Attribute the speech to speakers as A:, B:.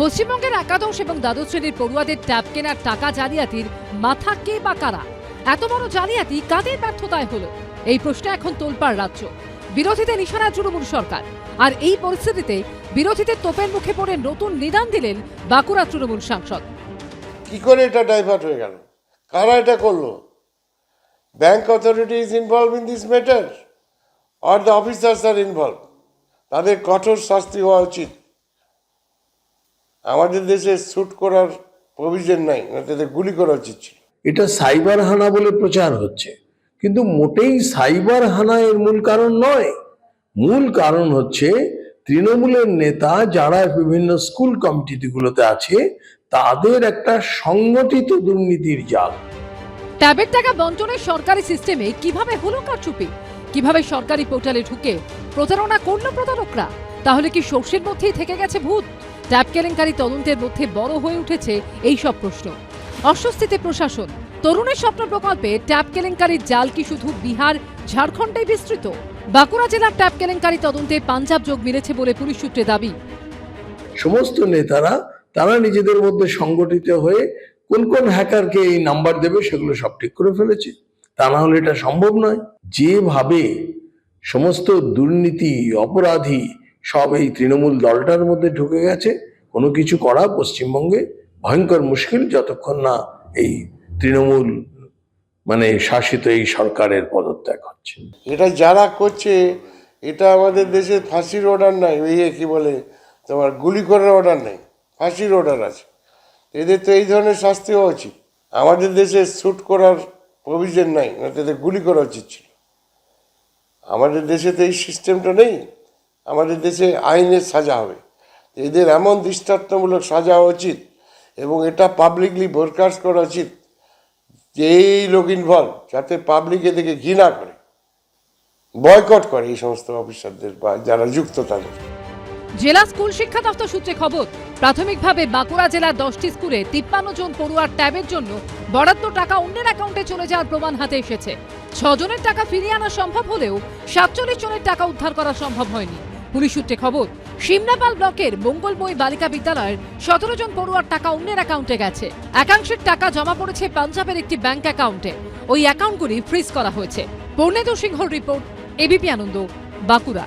A: পশ্চিমবঙ্গের একাদশ এবং দ্বাদশ শ্রেণির পড়ুয়াদের ট্যাব কেনার টাকা জালিয়াতির মাথা কে বা কারা? এত বড় জালিয়াতি কাদের ব্যর্থতায় হলো? এই প্রশ্নে এখন তোলপাড় রাজ্য। বিরোধীদের নিশানা তৃণমূল সরকার। আর এই পরিস্থিতিতে বিরোধীদের তোপের মুখে পড়ে নতুন নিদান দিলেন বাঁকুড়া তৃণমূল সাংসদ।
B: কি করে এটা ডাইভার্ট হয়ে গেল? কারা এটা করল? Bank authority is involve in this matter or the officers are involve তাদের কঠোর শাস্তি হওয়া উচিত। আমাদের দেশে শ্যুট করার প্রভিজন নাই তাদের গুলি করা উচিত ছিল।
C: এটা সাইবার হানা বলে প্রচার হচ্ছে। কিন্তু মোটেই সাইবার হানা এর মূল কারণ নয়। মূল কারণ হচ্ছে তৃণমূলের নেতা যারা বিভিন্ন স্কুল কমিটিগুলোতে আছে তাদের একটা সংগঠিত দুর্নীতির জাল।
A: ট্যাবের টাকা বন্টনের সরকারি সিস্টেমে কীভাবে হলো কারচুপি? কীভাবে সরকারি পোর্টালে ঢুকে প্রতারণা করল প্রতারকরা? তাহলে কি সর্ষের মধ্যেই থেকে গেছে ভূত? ট্যাব কেলেঙ্কারি তদন্তের মধ্যে বড় হয়ে উঠেছে এই সব প্রশ্ন। অস্বস্তিতে প্রশাসন। তরুণের স্বপ্ন প্রকল্পে ট্যাব কেলেঙ্কারির জাল কি শুধু বিহার ঝাড়খণ্ডে বিস্তৃত? বাঁকুড়া জেলার ট্যাব কেলেঙ্কারি তদন্তে পাঞ্জাব যোগ মিলেছে বলে পুলিশ সূত্রে দাবি।
C: সমস্ত নেতারা, তারা নিজেদের মধ্যে সংগঠিত হয়ে কোন কোন হ্যাকারকে এই নাম্বার দেবে সেগুলো সব ঠিক করে ফেলেছে। তা না হলে এটা সম্ভব নয়। যেভাবে সমস্ত দুর্নীতি, অপরাধী সব এই তৃণমূল দলটার মধ্যে ঢুকে গেছে কোনো কিছু করা পশ্চিমবঙ্গে ভয়ঙ্কর মুশকিল যতক্ষণ না এই তৃণমূল মানে শাসিত এই সরকারের পদত্যাগ হচ্ছে।
B: এটা যারা করছে, এটা আমাদের দেশে ফাঁসির অর্ডার নাই। ওই কি বলে, তোমার গুলি করার অর্ডার নেই। ফাঁসির অর্ডার আছে। এদের তো এই ধরনের শাস্তি হওয়া উচিত। আমাদের দেশে শ্যুট করার প্রভিজন নাই না তাদের গুলি করা উচিত ছিল। আমাদের দেশে তো এই সিস্টেমটা নেই। আমাদের দেশে আইনের সাজা হবে। এদের এমন দৃষ্টান্তমূলক সাজা উচিত এবং এটা পাবলিকলি ব্রডকাস্ট করা উচিত যে এই লোক ইনভলভ যাতে পাবলিক এদিকে ঘৃণা করে বয়কট করে এই সমস্ত অফিসারদের বা যারা যুক্ত তাদের।
A: জেলা স্কুল শিক্ষা দপ্তর সূত্রে খবর, প্রাথমিকভাবে বাঁকুড়া জেলার দশটি স্কুলে তিপ্পান্ন জন পড়ুয়ার ট্যাবের জন্য বরাদ্দ টাকা অন্যের অ্যাকাউন্টে চলে যাওয়ার প্রমাণ হাতে এসেছে। ছজনের টাকা ফিরিয়ে আনা সম্ভব হলেও সাতচল্লিশ জনের টাকা উদ্ধার করা সম্ভব হয়নি। পুলিশ সূত্রে খবর সিমনাপাল ব্লকের মঙ্গলময়ী বালিকা বিদ্যালয়ের সতেরো জন পড়ুয়ার টাকা অন্যের অ্যাকাউন্টে গেছে। একাংশের টাকা জমা পড়েছে পাঞ্জাবের একটি ব্যাংক অ্যাকাউন্টে ওই অ্যাকাউন্টগুলি ফ্রিজ করা হয়েছে। Purnendu সিংহর report ABP Ananda, Bankura.